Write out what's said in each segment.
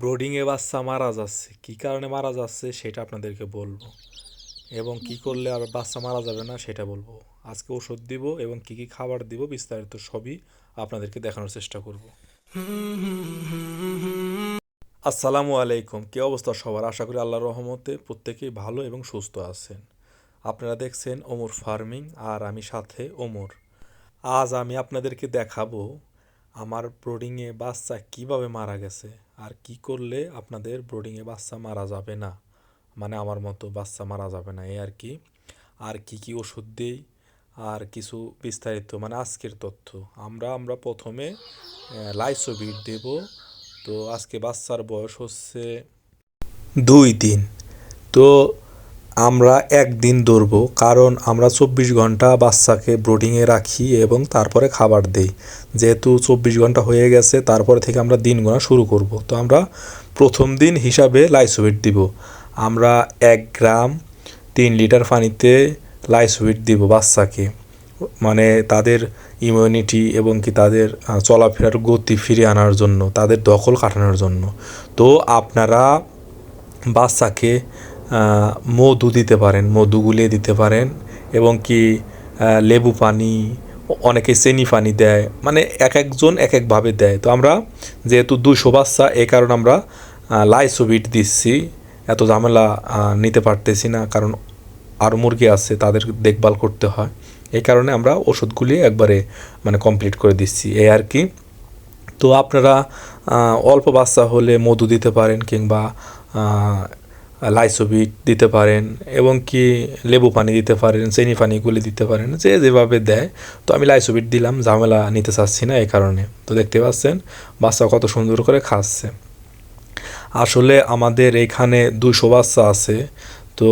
ব্রোডিংয়ে বাচ্চা মারা যাচ্ছে। কি কারণে মারা যাচ্ছে সেটা আপনাদেরকে বলব। এবং কি করলে আর বাচ্চা মারা যাবে না সেটা বলব। আজকে ওষুধ দিব এবং কি কি খাবার দিব বিস্তারিত সবই আপনাদেরকে দেখানোর চেষ্টা করব। আসসালামু আলাইকুম। কী অবস্থা সবার? আশা করি আল্লাহর রহমতে প্রত্যেকেই ভালো এবং সুস্থ আছেন। আপনারা দেখছেন ওমর ফার্মিং আর আমি সাথে ওমর। আজ আমি আপনাদেরকে দেখাবো আমার ব্রোডিংয়ে বাচ্চা কীভাবে মারা গেছে। আর কি করলে আপনাদের ব্রোডিংয়ে বাচ্চা মারা যাবে না? মানে আমার মতো বাচ্চা মারা যাবে না, এই আর কি। আর কি কি ওষুধ দিই? আর কিছু বিস্তারিত মানে আজকের তথ্য। আমরা আমরা প্রথমে লাইসোভিট দেব। তো আজকে বাচ্চার বয়স হচ্ছে দুই দিন। তো আমরা একদিন ধরবো কারণ আমরা চব্বিশ ঘণ্টা বাচ্চাকে ব্রোডিংয়ে রাখি এবং তারপরে খাবার দেই। যেহেতু চব্বিশ ঘণ্টা হয়ে গেছে, তারপরে থেকে আমরা দিন গোনা শুরু করব। তো আমরা প্রথম দিন হিসাবে লাইসোভিট দিব। আমরা এক গ্রাম তিন লিটার পানিতে লাইসোভিট দিব বাচ্চাকে। মানে তাদের ইমিউনিটি এবং কি তাদের চলাফেরার গতি ফিরিয়ে আনার জন্য, তাদের দখল কাটানোর জন্য। তো আপনারা বাচ্চাকে মধু দিতে পারেন, মধু গুলিয়ে দিতে পারেন এবং কি লেবু পানি, অনেকে চেনি পানি দেয় মানে এক একজন এক একভাবে দেয়। তো আমরা যেহেতু দুশো বাচ্চা এই কারণে আমরা লাইসোভিট দিচ্ছি। এত ঝামেলা নিতে পারতেছি না, কারণ আর মুরগি আছে, তাদের দেখভাল করতে হয়। এই কারণে আমরা ওষুধগুলি একবারে মানে কমপ্লিট করে দিচ্ছি। এই আর কি। তো আপনারা অল্প বাচ্চা হলে মধু দিতে পারেন কিংবা আহ, লাইসোভিট দিতে পারেন এবং কি লেবু পানি দিতে পারেন চেনি পানিগুলি দিতে পারেন যে যেভাবে দেয়। তো আমি লাইসোবিট দিলাম ঝামেলা নিতে চাচ্ছি না এই কারণে। তো দেখতে পাচ্ছেন বাচ্চা কত সুন্দর করে খাচ্ছে। আসলে আমাদের এখানে দুশো বাচ্চা আছে। তো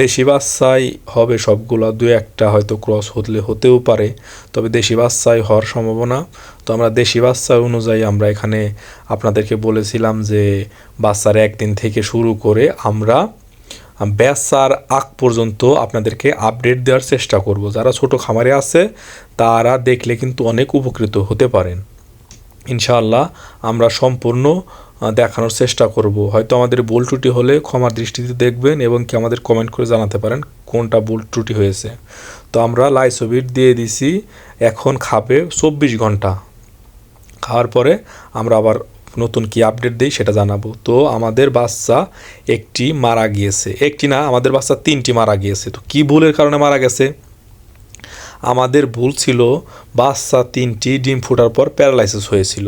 দেশি বাচ্চাই হবে সবগুলো দু একটা হয়তো ক্রস হলে হতেও পারে, তবে দেশি বাচ্চাই হওয়ার সম্ভাবনা। তো আমরা দেশি বাচ্চা অনুযায়ী আমরা এখানে আপনাদেরকে বলেছিলাম যে বাচ্চার একদিন থেকে শুরু করে আমরা বেচার আগ পর্যন্ত আপনাদেরকে আপডেট দেওয়ার চেষ্টা করব। যারা ছোট খামারে আছে, তারা দেখলে কিন্তু অনেক উপকৃত হতে পারেন। ইনশাআল্লাহ আমরা সম্পূর্ণ দেখানোর চেষ্টা করব। হয়তো আমাদের ভুল ত্রুটি হলে ক্ষমার দৃষ্টিতে দেখবেন এবং কি আমাদের কমেন্ট করে জানাতে পারেন কোনটা ভুল ত্রুটি হয়েছে। তো আমরা লাইসোভিট দিয়ে দিছি, এখন খাবে চব্বিশ ঘণ্টা। খাওয়ার পরে আমরা আবার নতুন কি আপডেট দিই সেটা জানাব। তো আমাদের বাচ্চা একটি মারা গিয়েছে। একটি না, আমাদের বাচ্চা তিনটি মারা গিয়েছে। তো কি ভুলের কারণে মারা গেছে? আমাদের ভুল ছিল, বাচ্চা তিনটি ডিম ফোটার পর প্যারালাইসিস হয়েছিল।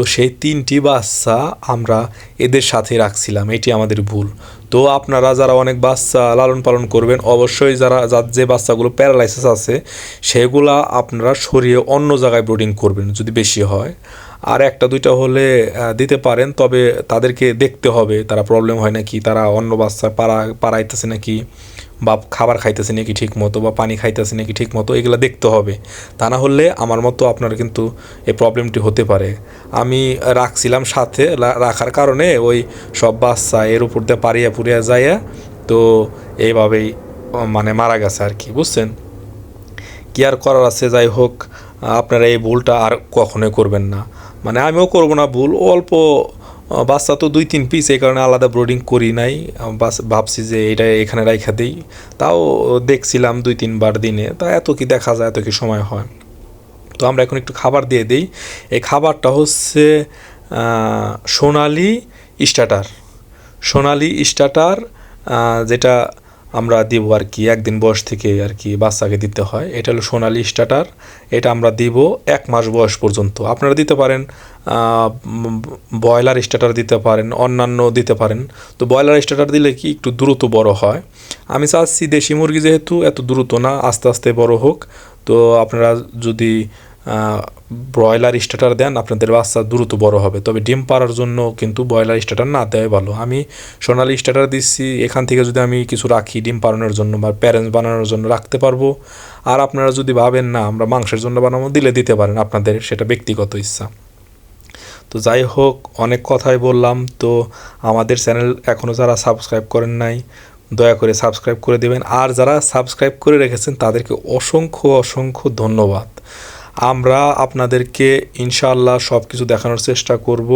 তো সেই তিনটি বাচ্চা আমরা এদের সাথে রাখছিলাম, এটি আমাদের ভুল। তো আপনারা যারা অনেক বাচ্চা লালন পালন করবেন, অবশ্যই যারা যার যে বাচ্চাগুলো প্যারালাইসিস আছে, সেগুলা আপনারা সরিয়ে অন্য জায়গায় ব্রোডিং করবেন, যদি বেশি হয়। আর একটা, দুইটা হলে দিতে পারেন, তবে তাদেরকে দেখতে হবে তারা প্রবলেম হয় নাকি, তারা অন্য বাচ্চা পাড়া, পাড়াইতেছে নাকি, বা খাবার খাইতেছে নাকি ঠিক মতো বা পানি খাইতেছে নাকি ঠিক মতো এগুলো দেখতে হবে। তা না হলে আমার মতো আপনার কিন্তু এই প্রবলেমটি হতে পারে। আমি রাখছিলাম সাথে রাখার কারণে ওই সব বাচ্চা এর উপর দিয়ে পারিয়া পুরিয়া যাইয়া তো এইভাবেই মানে মারা গেছে আর কি, বুঝছেন? কি আর করার আছে, যাই হোক, আপনারা এই ভুলটা আর কখনোই করবেন না। মানে আমিও করব না ভুল। অল্প বাচ্চা তো দুই তিন পিস এই কারণে আলাদা ব্রোডিং করি নাই। ভাবছি যে এটা এখানে রাইখা দিই। তাও দেখছিলাম দুই তিনবার দিনে। তা এত কি দেখা যায়, এত কি সময় হয়। তো আমরা এখন একটু খাবার দিয়ে দিই। এই খাবারটা হচ্ছে সোনালি স্টার্টার সোনালি স্টার্টার যেটা আমরা দিব আর কি, একদিন বয়স থেকে আর কি বাচ্চাকে দিতে হয়। এটা হলো সোনালি স্টার্টার এটা আমরা দিব এক মাস বয়স পর্যন্ত। আপনারা দিতে পারেন ব্রয়লার স্টার্টার দিতে পারেন, অন্যান্য দিতে পারেন। তো ব্রয়লার স্টার্টার দিলে কি একটু দ্রুত বড় হয়। আমি চাচ্ছি দেশি মুরগি যেহেতু এত দ্রুত না, আস্তে আস্তে বড় হোক। তো আপনারা যদি ব্রয়লার স্টার্টার দেন, আপনাদের বাচ্চা দ্রুত বড় হবে। তবে ডিম পাড়ার জন্য কিন্তু ব্রয়লার স্টার্টার না দেয় ভালো। আমি সোনালি স্টার্টার দিচ্ছি, এখান থেকে যদি আমি কিছু রাখি ডিম পাড়ানোর জন্য বা প্যারেন্টস বানানোর জন্য রাখতে পারব। আর আপনারা যদি ভাবেন না, আমরা মাংসের জন্য বানাবো, দিলে দিতে পারেন আপনাদের, সেটা ব্যক্তিগত ইচ্ছা। তো যাই হোক, অনেক কথাই বললাম। তো আমাদের চ্যানেল এখনও যারা সাবস্ক্রাইব করেন নাই, দয়া করে সাবস্ক্রাইব করে দেবেন। আর যারা সাবস্ক্রাইব করে রেখেছেন, তাদেরকে অসংখ্য অসংখ্য ধন্যবাদ। আমরা আপনাদেরকে ইনশাল্লাহ সব কিছু দেখানোর চেষ্টা করব।